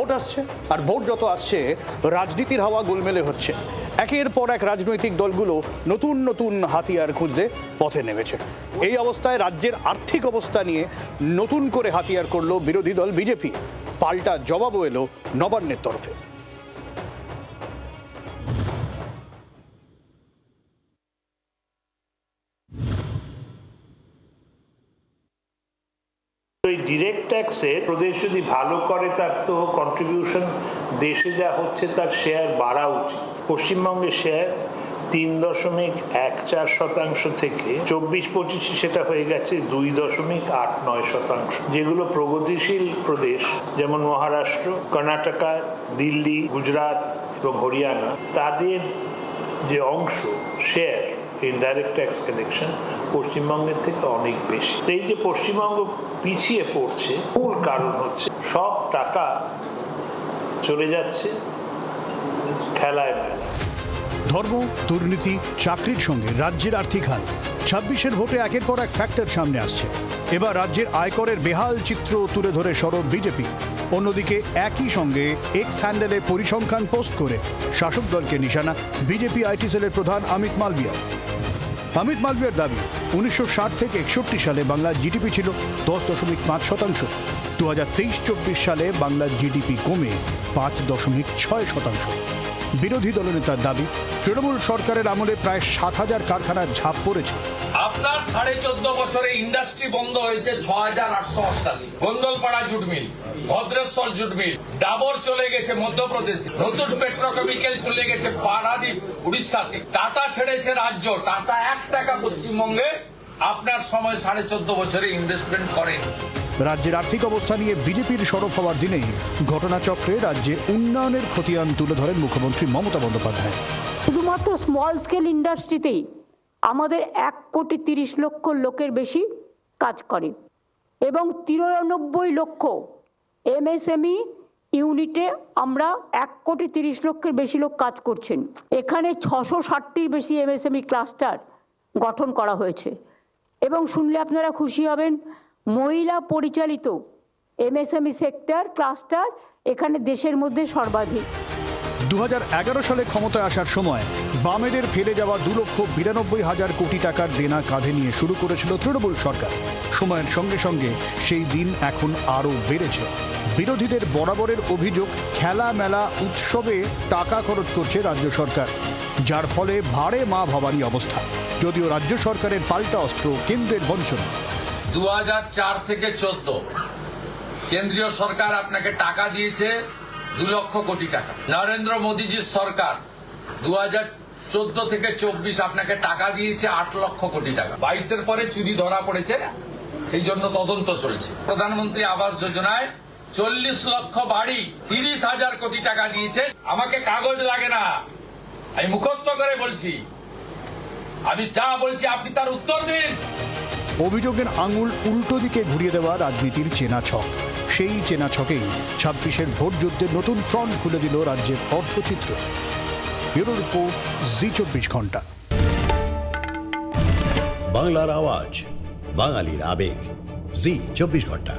Vote আসছে আর vote যত আসছে, রাজনীতির হাওয়া গোলমেলে হচ্ছে। একের পর এক রাজনৈতিক দলগুলো নতুন নতুন হাতিয়ার খুঁজতে পথে নেমেছে। এই অবস্থায় রাজ্যের আর্থিক অবস্থা নিয়ে নতুন করে হাতিয়ার করল বিরোধী দল বিজেপি। পাল্টা জবাবও এলো নবান্নের তরফে। ওই ডিরেক্ট ট্যাক্সে প্রদেশ যদি ভালো করে তার তো কন্ট্রিবিউশন দেশে যা হচ্ছে তার শেয়ার বাড়া উচিত। পশ্চিমবঙ্গের শেয়ার তিন দশমিক এক চার শতাংশ থেকে চব্বিশ পঁচিশে সেটা হয়ে গেছে দুই দশমিক আট নয় শতাংশ, যেগুলো প্রগতিশীল প্রদেশ, যেমন মহারাষ্ট্র, কর্ণাটকা, দিল্লি, গুজরাট এবং হরিয়ানা, তাদের যে অংশ শেয়ার ইনডাইরেক্ট ট্যাক্স কালেকশন পশ্চিমবঙ্গের থেকে অনেক বেশি। এই যে পশ্চিমবঙ্গ পিছিয়ে পড়ছে, মূল কারণ হচ্ছে সব টাকা চলে যাচ্ছে খেলায় মেলায়। ধর্ম, দুর্নীতি, চাকরির সঙ্গে রাজ্যের আর্থিক হাল। ছাব্বিশের ভোটে একের পর এক ফ্যাক্টর সামনে আসছে। এবার রাজ্যের আয়করের বেহাল চিত্র তুলে ধরে সরব বিজেপি। অন্যদিকে একই সঙ্গে এক্স হ্যান্ডেলে পরিসংখ্যান পোস্ট করে শাসক দলকে নিশানা বিজেপি আইটি সেলের প্রধান অমিত মালবিয়া। অমিত মালবিয়ার দাবি, উনিশশো ষাট থেকে একষট্টি সালে বাংলার জিডিপি ছিল দশ দশমিক পাঁচ শতাংশ। দু হাজার তেইশ চব্বিশ সালে বাংলার জিডিপি কমে পাঁচ দশমিক ছয় শতাংশ। বিরোধী দলনেতার দাবি, তৃণমূল সরকারের আমলে প্রায় সাত হাজার কারখানার ঝাঁপ পড়েছে। আপনার সাড়ে চোদ্দ বছরে ইন্ডাস্ট্রি বন্ধ হয়েছে ছ হাজার আটশো অষ্টাশি। Gondalpara jute mill, Bhadreswar jute mill, Dabur চলে গেছে মধ্যপ্রদেশে। নতুন পেট্রোকেমিক্যাল চলে গেছে পারাদ্বীপ, উড়িষ্যাতে। টাটা ছেড়েছে রাজ্য, টাটা এক টাকা পশ্চিমবঙ্গে। আপনার সময় সাড়ে চোদ্দ বছরে ইনভেস্টমেন্ট করেন। রাজ্যের আর্থিক অবস্থা নিয়ে বিজেপির সরব হওয়ার দিনেই ঘটনাচক্রে রাজ্যে উন্নয়নের খতিয়ান তুলে ধরেন মুখ্যমন্ত্রী মমতা বন্দ্যোপাধ্যায়। শুধুমাত্র স্মল স্কেল ইন্ডাস্ট্রিতেই আমাদের এক কোটি তিরিশ লক্ষ লোকের বেশি কাজ করে এবং তিরানব্বই লক্ষ এমএসএমই ইউনিটে আমরা এক কোটি তিরিশ লক্ষের বেশি লোক কাজ করছেন। এখানে ছশো ষাটটির বেশি এমএসএমই ক্লাস্টার গঠন করা হয়েছে। এবং শুনলে আপনারা খুশি হবেন মহিলা পরিচালিত এমএসএমই সেক্টর ক্লাস্টার এখানে দেশের মধ্যে সর্বাধিক। দুহাজার এগারো সালে ক্ষমতায় আসার সময় বামেদের ফেলে যাওয়া দু লক্ষ বিরানব্বই হাজার কোটি টাকার দেনা কাঁধে নিয়ে শুরু করেছিল তৃণমূল সরকার। সময়ের সঙ্গে সঙ্গে সেই দিন এখন আরও বেড়েছে। বিরোধীদের বরাবরের অভিযোগ খেলা মেলা উৎসবে টাকা খরচ করছে রাজ্য সরকার, যার ফলে ভাড়ে মা ভবানী অবস্থা। যদিও রাজ্য সরকারের পাল্টা অস্ত্র কেন্দ্রের বঞ্চনা। দু থেকে চোদ্দ। কেন্দ্রীয় সরকার আপনাকে টাকা দিয়েছে দু লক্ষ কোটি টাকা। নরেন্দ্র মোদীজির সরকার দু চোদ্দ থেকে চব্বিশ আপনাকে টাকা দিয়েছে আট লক্ষ কোটি টাকা। বাইশের পরে চুরি ধরা পড়েছে, সেই জন্য তদন্ত চলছে। প্রধানমন্ত্রী আবাস যোজনায় চল্লিশ লক্ষ বাড়ি তিরিশ হাজার কোটি টাকা দিয়েছে। আমাকে কাগজ লাগে না। আমি মুখস্থ করে বলছি। আমি যা বলছি আপনি তার উত্তর দিন। অভিযোগের আঙুল উল্টো দিকে ঘুরিয়ে দেওয়া রাজনীতির চেনা ছক। সেই চেনা ছকেই ছাব্বিশের ভোট যুদ্ধে নতুন ফ্রন্ট খুলে দিল রাজ্যের অর্থচিত্র ব্যুরো রিপোর্ট, জি চব্বিশ ঘণ্টা। বাংলার আওয়াজ, বাঙালির আবেগ। জি চব্বিশ ঘণ্টা।